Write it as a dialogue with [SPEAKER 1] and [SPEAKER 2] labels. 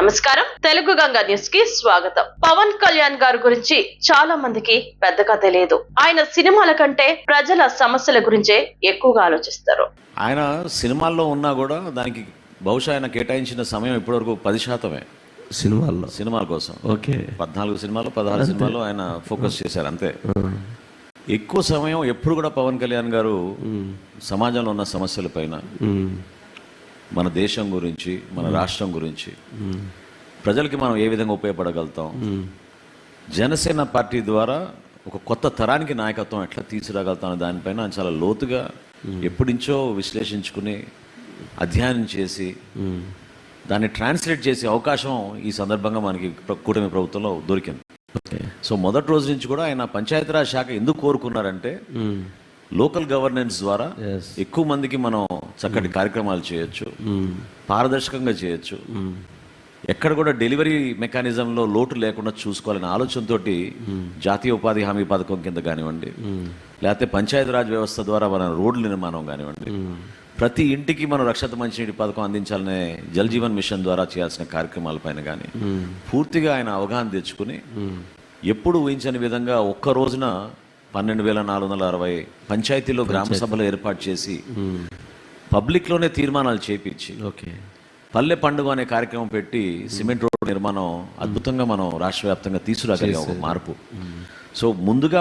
[SPEAKER 1] నమస్కారం. తెలుగు గంగా న్యూస్కి స్వాగతం. పవన్ కళ్యాణ్ గారి గురించి చాలా మందికి పెద్దగా తెలియదు. ఆయన సినిమాల కంటే ప్రజల సమస్యల గురించే ఎక్కువగా ఆలోచిస్తారు.
[SPEAKER 2] ఆయన సినిమాల్లో ఉన్నా కూడా దానికి బహుశా ఆయన కేటాయించిన సమయం ఇప్పటివరకు పది శాతమే.
[SPEAKER 3] సినిమాల్లో?
[SPEAKER 2] సినిమాల కోసం.
[SPEAKER 3] ఓకే.
[SPEAKER 2] పద్నాలుగు సినిమాలు పదహారు సినిమాలు ఆయన ఫోకస్ చేశారు అంతే. ఎక్కువ సమయం ఎప్పుడు కూడా పవన్ కళ్యాణ్ గారు సమాజంలో ఉన్న సమస్యల పైన. మన దేశం గురించి మన రాష్ట్రం గురించి. ప్రజలకి మనం ఏ విధంగా ఉపయోగపడగలుగుతాం? జనసేన పార్టీ ద్వారా ఒక కొత్త తరానికి నాయకత్వం ఎట్లా తీసుకురాగలుగుతాం అనే దానిపైన చాలా లోతుగా ఎప్పుడించో విశ్లేషించుకుని అధ్యయనం చేసి దాన్ని ట్రాన్స్లేట్ చేసే అవకాశం ఈ సందర్భంగా మనకి కూటమి ప్రభుత్వంలో దొరికింది. సో మొదటి రోజు నుంచి కూడా ఆయన పంచాయతీరాజ్ శాఖ ఎందుకు కోరుకున్నారంటే. లోకల్ గవర్నెన్స్ ద్వారా. ఎక్కువ మందికి మనం చక్కటి కార్యక్రమాలు చేయొచ్చు.
[SPEAKER 3] మ్మ్.
[SPEAKER 2] పారదర్శకంగా చేయొచ్చు.
[SPEAKER 3] మ్మ్.
[SPEAKER 2] ఎక్కడ కూడా డెలివరీ మెకానిజంలో లోటు లేకుండా చూసుకోవాలనే ఆలోచనతోటి జాతీయ ఉపాధి హామీ పథకం కింద కానివ్వండి లేకపోతే పంచాయతీరాజ్ వ్యవస్థ ద్వారా మన రోడ్ల నిర్మాణం కానివ్వండి ప్రతి ఇంటికి మనం రక్షిత మంచినీటి పథకం అందించాలనే జల్ జీవన్ మిషన్ ద్వారా చేయాల్సిన కార్యక్రమాలపైన కానీ పూర్తిగా ఆయన అవగాహన తెచ్చుకుని ఎప్పుడు ఊహించని విధంగా ఒక్క రోజున పన్నెండు వేల నాలుగు వందల అరవై పంచాయతీలో గ్రామ సభలు ఏర్పాటు చేసి పబ్లిక్లోనే తీర్మానాలు చేపించి
[SPEAKER 3] ఓకే.
[SPEAKER 2] పల్లె పండుగ అనే కార్యక్రమం పెట్టి సిమెంట్ రోడ్ నిర్మాణం అద్భుతంగా మనం రాష్ట్ర వ్యాప్తంగా తీసుకురాగలిగాం ఒక మార్పు. సో ముందుగా